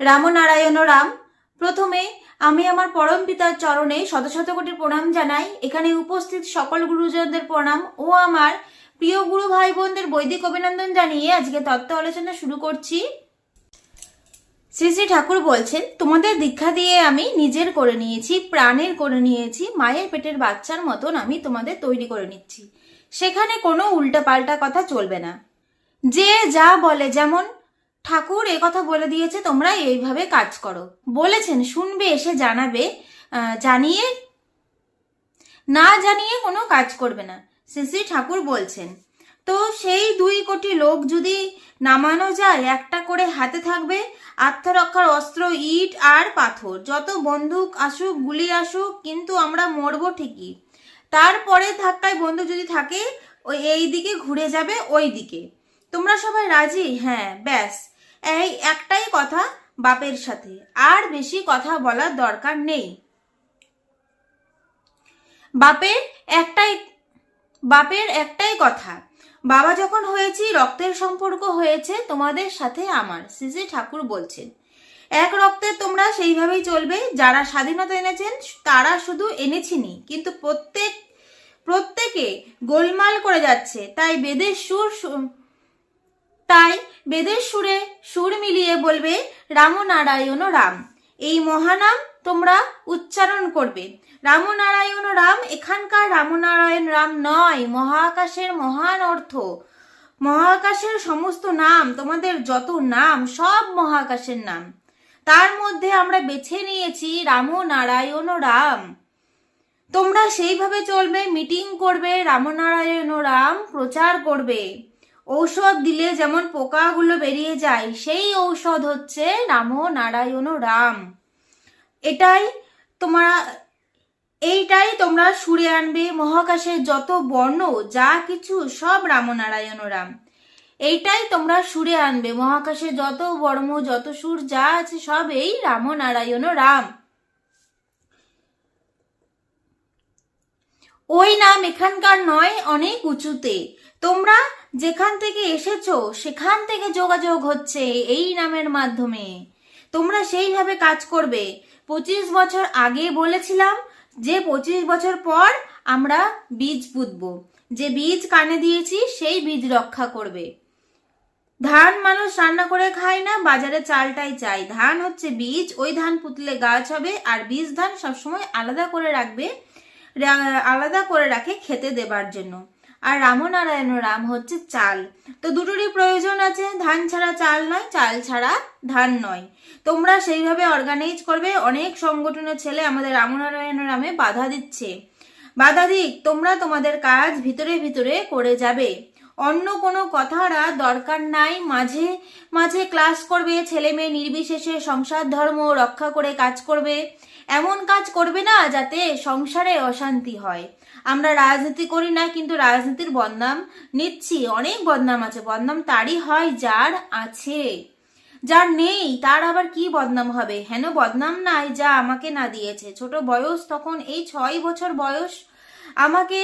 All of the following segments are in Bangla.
রামনারায়ণ রাম, প্রথমে আমি আমার পরম পিতার চরণে শত শত কোটি প্রণাম জানাই। এখানে উপস্থিত সকল গুরুজনদের প্রণাম ও আমার প্রিয় গুরু ভাই বোনদের বৈদিক অভিনন্দন জানিয়ে আজকে তত্ত্ব আলোচনা শুরু করছি। শ্রী শ্রী ঠাকুর বলছেন, তোমাদের দীক্ষা দিয়ে আমি নিজের করে নিয়েছি, প্রাণের করে নিয়েছি, মায়ের পেটের বাচ্চার মতন আমি তোমাদের তৈরি করে নিচ্ছি। সেখানে কোনো উল্টাপাল্টা কথা চলবে না। যে যা বলে যেমন ঠাকুর এ কথা বলে দিয়েছে, তোমরা এইভাবে কাজ করো। বলেছেন, শুনবে, এসে জানাবে জানিয়ে, না জানিয়ে কোনো কাজ করবে না। শ্রী শ্রী ঠাকুর বলছেন, তো সেই দুই কোটি লোক যদি নামানো যায়, একটা করে হাতে থাকবে, আত্মরক্ষার অস্ত্র, ইট আর পাথর। যত বন্দুক আসুক, গুলি আসুক, কিন্তু আমরা মরবো ঠিকই। তারপরে ধাক্কায় বন্দুক যদি থাকে, ওই এই দিকে ঘুরে যাবে ওই দিকে তোমরা সবাই রাজি? হ্যাঁ ব্যাস। এই একটাই কথা বাপের সাথে। আর বেশি কথা বলার দরকার নেই। বাপের একটাই বাপের একটাই কথা। বাবা যখন হয়েছি, রক্তের সম্পর্ক হয়েছে তোমাদের সাথে আমার শ্রী ঠাকুর বলছেন। এক রক্তে তোমরা সেইভাবেই চলবে, যারা স্বাধীনতা এনেছেন, তারা শুধু এনেছিনি কিন্তু প্রত্যেক, প্রত্যেকে গোলমাল করে যাচ্ছে। তাই বেদের সুর তাই বেদের সুরে সুর মিলিয়ে বলবে রামনারায়ণ রাম। এই মহানাম তোমরা উচ্চারণ করবে। রামনারায়ণ রাম, এখানকার রামনারায়ণ রাম নয়, মহাকাশের মহান অর্থ। মহাকাশের সমস্ত নাম, তোমাদের যত নাম, সব মহাকাশের নাম। তার মধ্যে আমরা বেছে নিয়েছি রামনারায়ণ রাম। তোমরা সেইভাবে চলবে, মিটিং করবে রামনারায়ণ রাম, প্রচার করবে। ঔষধ দিলে যেমন পোকাগুলো বেরিয়ে যায়, সেই ঔষধ হচ্ছে রামনারায়ণ রাম। এটাই তোমরা, এইটাই তোমরা সুরে আনবে মহাকাশের যত বর্ণ, যা কিছু সব রামনারায়ণ রাম। এইটাই তোমরা সুরে আনবে মহাকাশে যত বর্ম, যত সুর, যা আছে সব এই রামনারায়ণ রাম। ওই নাম এখানকার নয়, অনেক উঁচুতে। তোমরা যেখান থেকে এসেছ, সেখান থেকে যোগাযোগ হচ্ছে এই নামের মাধ্যমে। তোমরা সেইভাবে কাজ করবে। পঁচিশ বছর আগে বলেছিলাম যে পঁচিশ বছর পর আমরা বীজ পুঁতব। যে বীজ কানে দিয়েছি, সেই বীজ রক্ষা করবে। ধান মানুষ রান্না করে খায় না, বাজারে চালটাই চাই। ধান হচ্ছে বীজ, ওই ধান পুতলে গাছ হবে আর বীজ ধান সবসময় আলাদা করে রাখবে আলাদা করে রাখে খেতে দেবার জন্য। আর রামনারায়ণ রাম হচ্ছে চাল। তো দুটোরই প্রয়োজন আছে, ধান ছাড়া চাল নয়, চাল ছাড়া ধান নয়। তোমরা সেইভাবে অর্গানাইজ করবে, অনেক সংগঠনের ছেলে আমাদের রামনারায়ণ রামে বাধা দিচ্ছে। বাধা দিক, তোমরা তোমাদের কাজ ভিতরে ভিতরে করে যাবে। অন্য কোনো কথারা দরকার নাই, মাঝে মাঝে ক্লাস করবে, ছেলে মেয়ে নির্বিশেষে সংসার ধর্ম রক্ষা করে কাজ করবে। এমন কাজ করবে না যাতে সংসারে অশান্তি হয়। আমরা রাজনীতি করি না, কিন্তু রাজনীতির বদনাম নিচ্ছি। অনেক বদনাম আছে। বদনাম তারই হয় যার আছে। যার নেই, তার আবার কি বদনাম হবে? হেন বদনাম নাই যা আমাকে না দিয়েছে। ছোট বয়স, তখন এই ছয় বছর বয়স আমাকে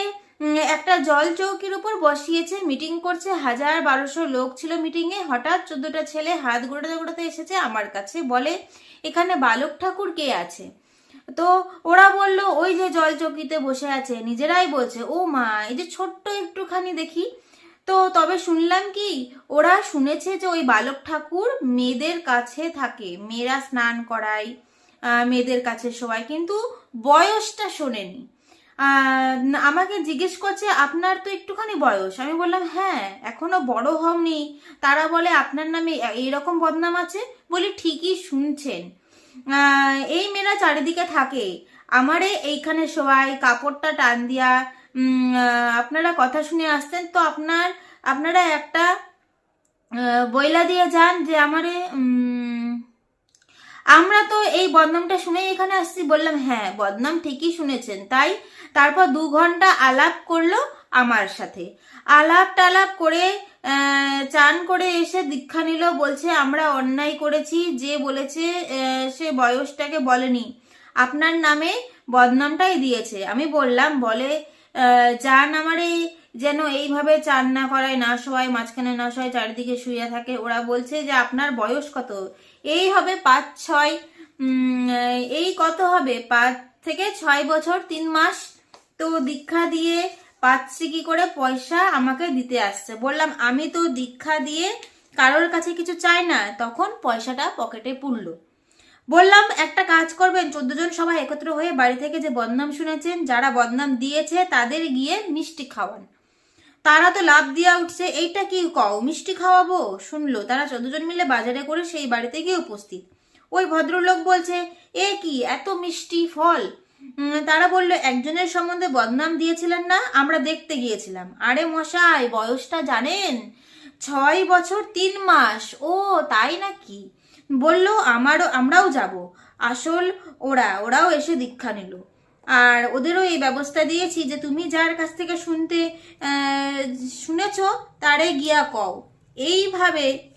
একটা জল চৌকির উপর বসিয়েছে মিটিং করছে। হাজার বারোশো লোক ছিল মিটিংয়ে হঠাৎ চোদ্দটা ছেলে হাত গোড়াতে গোড়াতে এসেছে আমার কাছে। বলে, এখানে বালক ঠাকুর কে আছে? তো ওরা বলল, ওই যে জল চৌকিতে বসে আছে। নিজেরাই বলছে, ও মা, এই যে ছোট্ট একটুখানি দেখি। তো তবে শুনলাম কি, ওরা শুনেছে যে ওই বালক ঠাকুর মেয়েদের কাছে থাকে, মেয়েরা স্নান করায় মেয়েদের কাছে সবাই কিন্তু বয়সটা শোনেনি। আমাকে জিজ্ঞেস করছে, আপনার তো একটুখানি বয়স? আমি বললাম হ্যাঁ এখনও বড় হওনি। তারা বলে, আপনার নামে এইরকম বদনাম আছে? বলি, ঠিকই শুনছেন। এই মেয়েরা চারিদিকে থাকে। আমারে এইখানে সবাই কাপড়টা টান দিয়া আপনারা কথা শুনে আসতেন তো আপনার, আপনারা একটা বইলা দিয়ে যান যে আমারে আমরা তো এই বদনামটা শুনেই এখানে আসছি, বললাম হ্যাঁ বদনাম ঠিকই শুনেছেন। তাই তারপর দু ঘণ্টা আলাপ করল আমার সাথে। আলাপ টালাপ করে চান করে এসে দীক্ষা নিল, বলছে, আমরা অন্যায় করেছি, যে বলেছে সে বয়সটাকে বলেনি। আপনার নামে বদনামটাই দিয়েছে। আমি বললাম, বলে যান আমার এই, যেন এইভাবে চান না করায়, না সবাই মাঝখানে না সবাই চারিদিকে শুয়ে থাকে। ওরা বলছে যে, আপনার বয়স কত? এই হবে পাঁচ ছয়। এই কত হবে? পাঁচ থেকে ছয় বছর, তিন মাস। তো দীক্ষা দিয়ে পাচ্ছি কি করে? পয়সা আমাকে দিতে আসছে। বললাম, আমি তো দীক্ষা দিয়ে কারোর কাছে কিছু চাই না। তখন পয়সাটা পকেটে পুরলো বললাম, একটা কাজ করবেন। চোদ্দ জন সবাই একত্র হয়ে বাড়ি থেকে যে বদনাম শুনেছেন, যারা বদনাম দিয়েছে তাদের গিয়ে মিষ্টি খাওয়ান। তারা তো লাভ দিয়া উঠছে, এইটা কি কও? মিষ্টি খাওয়াবো? শুনলো। তারা চোদ্দ জন মিলে বাজারে করে সেই বাড়িতে গিয়ে উপস্থিত। ওই ভদ্রলোক বলছে, এ কি? এত মিষ্টি ফল? তারা বলল, একজনের সম্বন্ধে বদনাম দিয়েছিলেন না, আমরা দেখতে গিয়েছিলাম। আরে মশাই, বয়সটা জানেন? ছয় বছর তিন মাস। ও, তাই নাকি? বলল, আমারও, আমরাও যাব। আসল, ওরা, ওরাও এসে দীক্ষা নিল। আর ওদেরও এই ব্যবস্থা দিয়েছি যে, তুমি যার কাছ থেকে শুনতে শুনেছ, তারে গিয়া কও। এইভাবে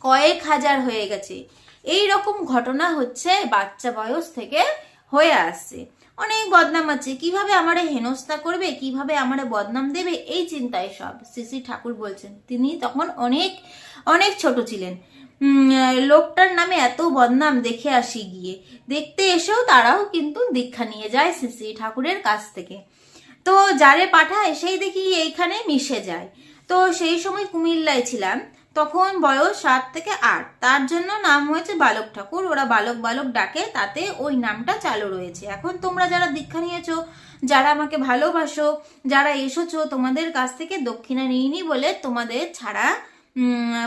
কয়েক হাজার হয়ে গেছে। এই রকম ঘটনা হচ্ছে বাচ্চা বয়স থেকে হয়ে আসছে। অনেক বদনাম আছে। কীভাবে আমারে হেনস্থা করবে? কীভাবে আমারে বদনাম দেবে? এই চিন্তায় সব। শ্রী ঠাকুর বলছেন, তিনি তখন অনেক অনেক ছোট ছিলেন। লোকটার নামে এত বদনাম দেখে আসি গিয়ে। দেখতে এসেও তারাও কিন্তু দীক্ষা নিয়ে যায় শ্রী ঠাকুরের কাছ থেকে। তো যারে পাঠায়, সেই দেখি এইখানে মিশে যায়। তো সেই সময় কুমিল্লায় ছিলাম। তখন বয়স সাত থেকে আট। তার জন্য নাম হয়েছে বালক ঠাকুর। ওরা বালক বালক ডাকে, তাতে ওই নামটা চালু রয়েছে। এখন তোমরা যারা দীক্ষা নিয়েছ, যারা আমাকে ভালোবাসো, যারা এসেছ, তোমাদের কাছ থেকে দক্ষিণা নিইনি বলে তোমাদের ছাড়া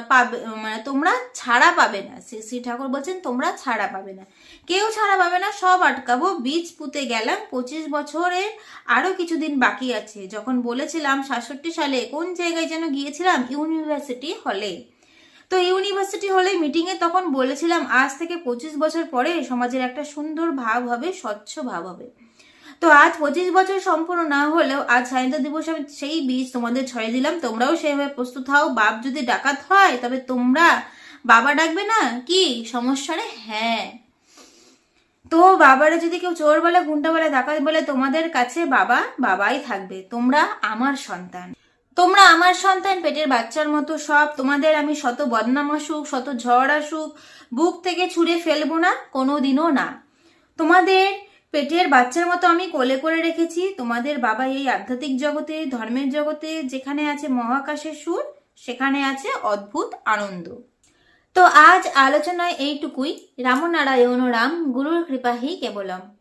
পাবে মানে তোমরা ছাড়া পাবে না। শ্রী শ্রী ঠাকুর বলছেন, তোমরা ছাড়া পাবে না। কেউ ছাড়া পাবে না, সব আটকাবো। বীজ পুঁতে গেলাম, পঁচিশ বছরের আরও কিছুদিন বাকি আছে। যখন বলেছিলাম সাতষট্টি সালে কোন জায়গায় যেন গিয়েছিলাম, ইউনিভার্সিটি হলে। তো ইউনিভার্সিটি হলে মিটিংয়ে তখন বলেছিলাম, আজ থেকে পঁচিশ বছর পরে সমাজের একটা সুন্দর ভাব হবে, স্বচ্ছ ভাব হবে। তো আজ পঁচিশ বছর সম্পূর্ণ না হলেও আজ স্বাধীনতা দিবসে, আমি সেই বীজ তোমাদের ছড়ে দিলাম। তোমরাও সেইভাবে প্রস্তুত হও। বাপ যদি ডাকাত হয়, তবে তোমরা বাবা ডাকবে না? কি সমস্যা রে? হ্যাঁ। তো বাবারা যদি কেউ চোর বলে, গুন্ডা বলে, ডাকাত বলে, তোমাদের কাছে বাবা, বাবাই থাকবে। তোমরা আমার সন্তান। তোমরা আমার সন্তান, পেটের বাচ্চার মতো সব। তোমাদের আমি শত বদনাম আসুক, শত ঝড় আসুক, বুক থেকে ছুঁড়ে ফেলব না কোনো দিনও না। তোমাদের পেটের বাচ্চার মতো আমি কোলে করে রেখেছি। তোমাদের বাবা এই আধ্যাত্মিক জগতে, ধর্মের জগতে, যেখানে আছে মহাকাশের সুর, সেখানে আছে অদ্ভুত আনন্দ। তো আজ আলোচনায় এইটুকুই। রামনারায়ণ রাম, গুরুর কৃপাহি কেবলম।